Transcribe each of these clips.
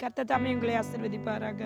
ஆமென் தாமே உங்களை ஆசிர்வதிப்பாராக.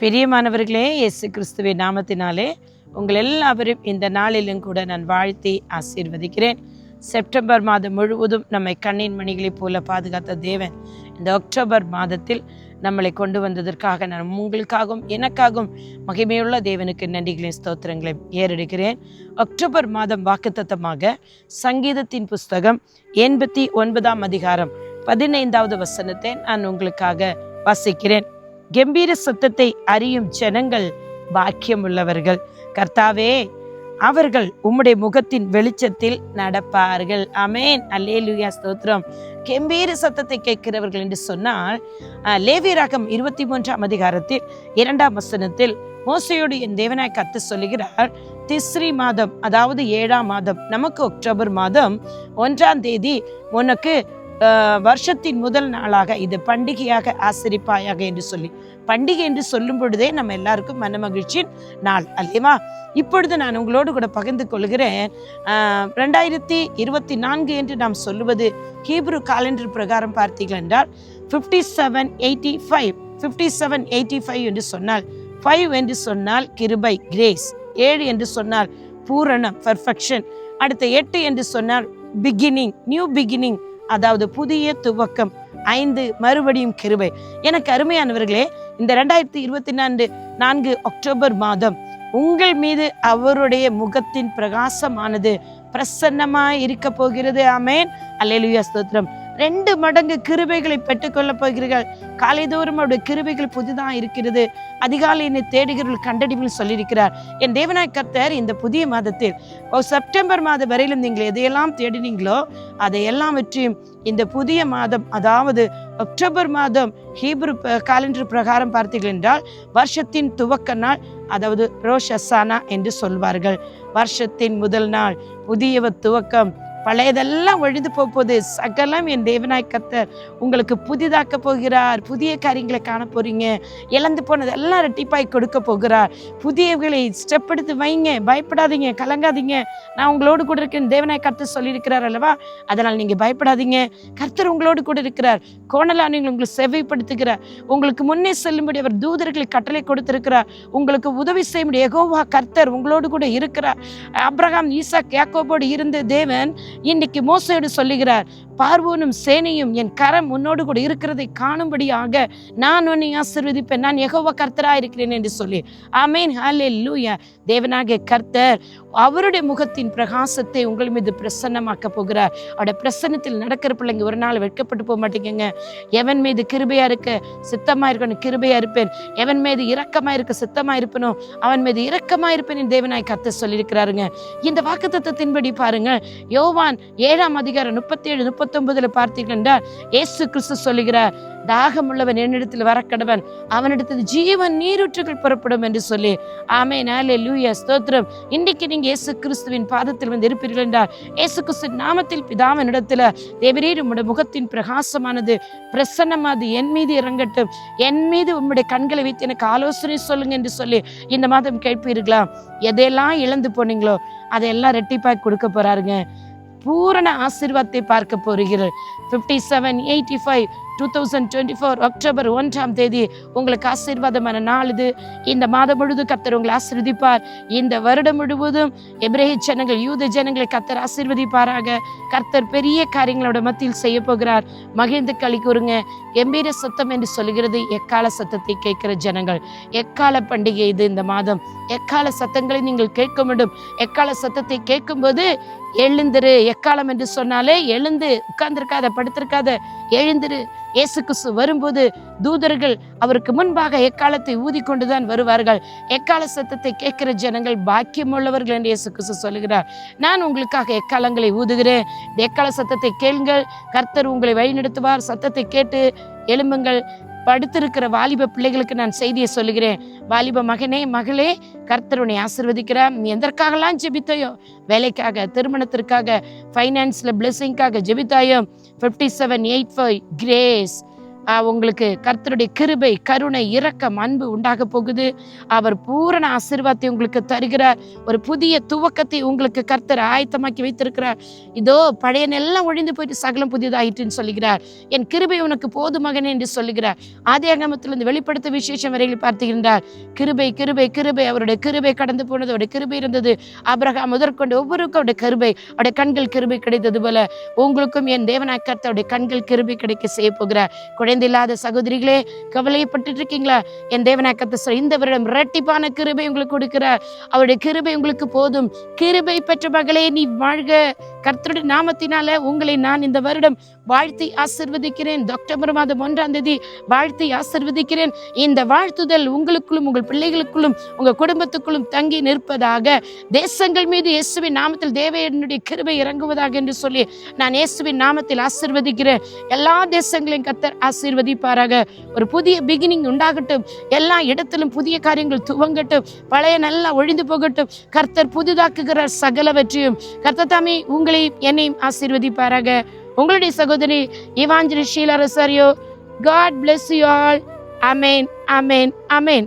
பெரியமானவர்களே இயேசு கிறிஸ்துவின் நாமத்தினாலே உங்கள் எல்லாவரும் இந்த நாளிலும் கூட நான் வாழ்த்தி ஆசீர்வதிக்கிறேன். செப்டம்பர் மாதம் முழுவதும் நம்மை கண்ணின் மணிகளைப் போல பாதுகாத்த தேவன் இந்த அக்டோபர் மாதத்தில் நம்மளை கொண்டு வந்ததற்காக நான் உங்களுக்காகவும் எனக்காகவும் மகிமையுள்ள தேவனுக்கு நன்றிகளையும் ஸ்தோத்திரங்களையும் ஏறெடுக்கிறேன். அக்டோபர் மாதம் வாக்குத்தத்தமாக சங்கீதத்தின் புஸ்தகம் எண்பத்தி ஒன்பதாம் அதிகாரம் பதினைந்தாவது வசனத்தை நான் உங்களுக்காக வாசிக்கிறேன். கம்பீர சத்தத்தை அறியும் ஜனங்கள் பாக்கியம் உள்ளவர்கள் கர்த்தாவே அவர்கள் உம்முடைய முகத்தின் வெளிச்சத்தில் நடப்பார்கள். அமேன் அல்லேலுயா ஸ்தோத்ரம் கம்பீர சத்தத்தை கேட்கிறவர்கள் என்று சொன்னால் லேவியராகம் இருபத்தி மூன்றாம் அதிகாரத்தில் இரண்டாம் வசனத்தில் மோசையோடு என் தேவனாய் கத்து சொல்லுகிறார் திஸ்ரி மாதம் அதாவது ஏழாம் மாதம் நமக்கு அக்டோபர் மாதம் ஒன்றாம் தேதி உனக்கு வருஷத்தின் முதல் நாளாக இது பண்டிகையாக ஆசிரிப்பாயாக என்று சொல்லி. பண்டிகை என்று சொல்லும் பொழுதே நம்ம எல்லாருக்கும் மனமகிழ்ச்சியின் நாள் அல்லவா? இப்பொழுது நான் உங்களோடு கூட பகிர்ந்து கொள்கிறேன். ரெண்டாயிரத்தி இருபத்தி நான்கு என்று நாம் சொல்லுவது ஹீப்ரு காலண்டர் பிரகாரம் பார்த்தீர்கள் என்றால் fifty seven eighty five fifty seven eighty five என்று சொன்னால் ஃபைவ் என்று சொன்னால் கிருபை கிரேஸ் ஏழு என்று சொன்னால் பூரணம் பர்ஃபெக்ஷன் அடுத்த எட்டு என்று சொன்னால் பிகினிங் நியூ பிகினிங் அதாவது புதிய துவக்கம் ஐந்து மறுபடியும் கிருபை. எனக்கு அருமையானவர்களே இந்த ரெண்டாயிரத்தி இருபத்தி நான்கு நான்கு அக்டோபர் மாதம் உங்கள் மீது அவருடைய முகத்தின் பிரகாசமானது பிரசன்னமாய் இருக்க போகிறது. ஆமேன். அல்லேலுயா ஸ்தோத்திரம். ரெண்டு மடங்கு கிருபைகளை பெற்றுக்கொள்ள போகிறீர்கள். காலைதோறும் அவருடைய கிருபைகள் புதிதாக இருக்கிறது. அதிகாலை என்னை தேடுகிறவர்கள் கண்டடிவில் சொல்லியிருக்கிறார். என் தேவனாய் கர்த்தர் இந்த புதிய மாதத்தில் ஓ செப்டம்பர் மாதம் வரையிலும் நீங்கள் எதையெல்லாம் தேடினீங்களோ அதை எல்லாவற்றையும் இந்த புதிய மாதம் அதாவது அக்டோபர் மாதம் ஹீப்ரு காலண்டர் பிரகாரம் பார்த்தீர்கள் என்றால் வருஷத்தின் துவக்க நாள் அதாவது ரோஷ் அசானா என்று சொல்வார்கள். வருஷத்தின் முதல் நாள் புதியவ துவக்கம் பழையதெல்லாம் ஒழிந்து போகுது சகலம் என் தேவனாய் கத்தர் உங்களுக்கு புதிதாக்க போகிறார். புதிய காரியங்களை காண போறீங்க. இழந்து போனதெல்லாம் ரெட்டிப்பாய் கொடுக்க போகிறார். புதியவர்களை ஸ்டெப் எடுத்து வைங்க. பயப்படாதீங்க. கலங்காதீங்க. நான் உங்களோடு கூட இருக்கேன். தேவனாய் கர்த்தர் சொல்லியிருக்கிறார் அல்லவா? அதனால் நீங்க பயப்படாதீங்க. கர்த்தர் உங்களோடு கூட இருக்கிறார். கோணலானவங்களை உங்களை செவைப்படுத்துகிறார் உங்களுக்கு முன்னே செல்லும்படி அவர் தூதர்களை கட்டளை கொடுத்திருக்கிறார். உங்களுக்கு உதவி செய்ய முடியும் எகோவா கர்த்தர் உங்களோடு கூட இருக்கிறார். அப்ரஹாம் ஈசாக் யாக்கோபோடு இருந்த தேவன் இன்னைக்கு மோசையோடு சொல்லுகிறார் பார்வோனும் சேனையும் என் கரம் உன்னோடு கூட இருக்கிறதை காணும்படியாக நான் உன்னை ஆசிர்வதிப்பேன் நான் எகோவ கர்த்தராக இருக்கிறேன் என்று சொல்லி. ஆமேன் ஹாலே லூயா தேவனாகிய கர்த்தர் அவருடைய முகத்தின் பிரகாசத்தை உங்கள் மீது பிரசன்னமாக்க போகிறார். அவருடைய பிரசன்னத்தில் நடக்கிற பிள்ளைங்க ஒரு நாள் வெட்கப்பட்டு போக மாட்டேங்குங்க. எவன் மீது கிருபையா இருக்க சித்தமா இருக்கணும் கிருபையா இருப்பேன். எவன் மீது இரக்கமா இருக்க சித்தமா இருப்பனோ அவன் மீது இரக்கமா இருப்பேன் என் தேவனாய் கர்த்தர் சொல்லியிருக்கிறாருங்க. இந்த வாக்குத்தத்தத்தின்படி பாருங்க யோவான் ஏழாம் அதிகாரம் முப்பத்தி ஏழு முப்பத்தொன்பதுல பார்த்தீர்கள் என்றால் இயேசு கிறிஸ்து சொல்லுகிறார் தாகமுள்ளவன் என்னிடத்தில் வரக்கடவன் அவனிடத்தில் ஜீவன் நீரூற்றுகள் புறப்படும் என்று சொல்லி. ஆமே நாளே லூயா ஸ்தோத்திரம் இன்னைக்கு நீங்க இயேசு கிறிஸ்துவின் பாதத்தில் வந்து இருப்பீர்கள் என்றார் இயேசு கிறிஸ்து நாமத்தில் பிதாவின் இடத்துல தேவரீர் உம்முடைய முகத்தின் பிரகாசமானது பிரசன்னமானது என் மீது இறங்கட்டும். என் மீது உம்முடைய கண்களை வைத்து எனக்கு ஆலோசனை சொல்லுங்க என்று சொல்லி இந்த மாதம் கேட்பீர்களா? எதையெல்லாம் இழந்து போனீங்களோ அதையெல்லாம் ரெட்டிப்பாய் கொடுக்க போறாருங்க. பூரண ஆசீர்வாதத்தை பார்க்க போகிறீர்கள். Fifty seven eighty five two thousand twenty four October ஒன்றாம் தேதி. உங்களுக்கு ஆசீர்வாதமான நாள் இது. இந்த மாதம் முழுவதும் கத்தர் உங்களை ஆசீர்வதிப்பார். இந்த வருடம் முழுவதும் எப்ரஹி ஜனங்கள் யூத ஜனங்களை கத்தர் ஆசீர்வதிப்பாராக. கர்த்தர் பெரிய காரியங்களோட மத்தியில் செய்ய போகிறார். மகிழ்ந்து களி கூறுங்க. கம்பீர சத்தம் என்று சொல்லுகிறது. எக்கால சத்தத்தை கேட்கிற ஜனங்கள். எக்கால பண்டிகை இது இந்த மாதம். எக்கால சத்தங்களை நீங்கள் கேட்க வேண்டும். எக்கால சத்தத்தை கேட்கும்போது எழுந்திரு. எக்காலம் என்று சொன்னாலே எழுந்து உட்கார்ந்திருக்காத படுத்திருக்காத எழுந்திரு. இயேசு கிறிஸ்து வரும்போது தூதர்கள் அவருக்கு முன்பாக எக்காலத்தை ஊதிக்கொண்டுதான் வருவார்கள். எக்கால சத்தத்தை கேட்கிற ஜனங்கள் பாக்கியமுள்ளவர்கள் என்று இயேசு கிறிஸ்து சொல்லுகிறார். நான் உங்களுக்காக எக்காலங்களை ஊதுகிறேன். எக்கால சத்தத்தை கேளுங்கள். கர்த்தர் உங்களை வழிநடத்துவார். சத்தத்தை கேட்டு எழும்புங்கள். படுத்திருக்கிற வாலிப பிள்ளைகளுக்கு நான் செய்தியை சொல்லுகிறேன். வாலிப மகனே மகளே கர்த்தர் உன்னை ஆசிர்வதிக்கிறார் நீ எதற்காகலாம் ஜெபித்தாயோ? வேலைக்காக திருமணத்திற்காக ஃபைனான்ஸில் பிளெஸிங்காக ஜெபித்தாயோ? Fifty seven eight five grace உங்களுக்கு கர்த்தருடைய கிருபை கருணை இரக்கம் அன்பு உண்டாக போகுது. அவர் பூரண ஆசீர்வாதத்தை உங்களுக்கு தருகிறார். ஒரு புதிய துவக்கத்தை உங்களுக்கு கர்த்தர் ஆயத்தமாக்கி வைத்திருக்கிறார். இதோ பழைய எல்லாம் ஒழிந்து போயிட்டு சகலம் புதியதாயிட்டுன்னு சொல்லுகிறார். என் கிருபை உனக்கு போது மகனே என்று சொல்லுகிறார். ஆதி அங்கமத்திலிருந்து வெளிப்படுத்த விசேஷம் வரையில் பார்த்துகின்றார் கிருபை கிருபை கிருபை. அவருடைய கிருபை கடந்து போனது அவருடைய கிருபை இருந்தது. அப்ரஹாம் முதற்கொண்டு ஒவ்வொருக்கும் அவருடைய கிருபை அவருடைய கண்கள் கிருபை கிடைத்தது போல உங்களுக்கும் என் தேவனாய் கர்த்தருடைய கண்கள் கிருபை கிடைக்க செய்ய போகிறார். குழந்தை இல்லாத சகோதரிகளே கவலைப்பட்டு இருக்கீங்களா என் தேவனாய் கத்த இந்த வருடம் இரட்டிப்பான கிருபை உங்களுக்கு கொடுக்கிறார் அவருடைய கிருபை உங்களுக்கு போதும். கிருபை பெற்ற மகளே நீ வாழ்க. கர்த்தருடைய நாமத்தினால உங்களை நான் இந்த வருடம் வாழ்த்தி ஆசிர்வதிக்கிறேன். அக்டோபர் மாதம் ஒன்றாம் தேதி வாழ்த்தி ஆசிர்வதிக்கிறேன். இந்த வாழ்த்துதல் உங்களுக்குள்ளும் உங்கள் பிள்ளைகளுக்குள்ளும் உங்கள் குடும்பத்துக்குள்ளும் தங்கி நிற்பதாக. தேசங்கள் மீது இயேசுவின் நாமத்தில் தேவையனுடைய கிருபை இறங்குவதாக என்று சொல்லி நான் இயேசுவின் நாமத்தில் ஆசிர்வதிக்கிறேன். எல்லா தேசங்களையும் கத்தர் ஆசீர்வதிப்பாராக. ஒரு புதிய பிகினிங் உண்டாகட்டும். எல்லா இடத்திலும் புதிய காரியங்கள் துவங்கட்டும். பழைய நல்லா ஒழிந்து போகட்டும். கர்த்தர் புதிதாக்குகிறார் சகலவற்றையும். கர்த்தர் தாமே உங்களையும் என்னையும் ஆசீர்வதிப்பாராக. உங்களுடைய சகோதரி Evangeli Sheela Rosario God bless you all amen amen amen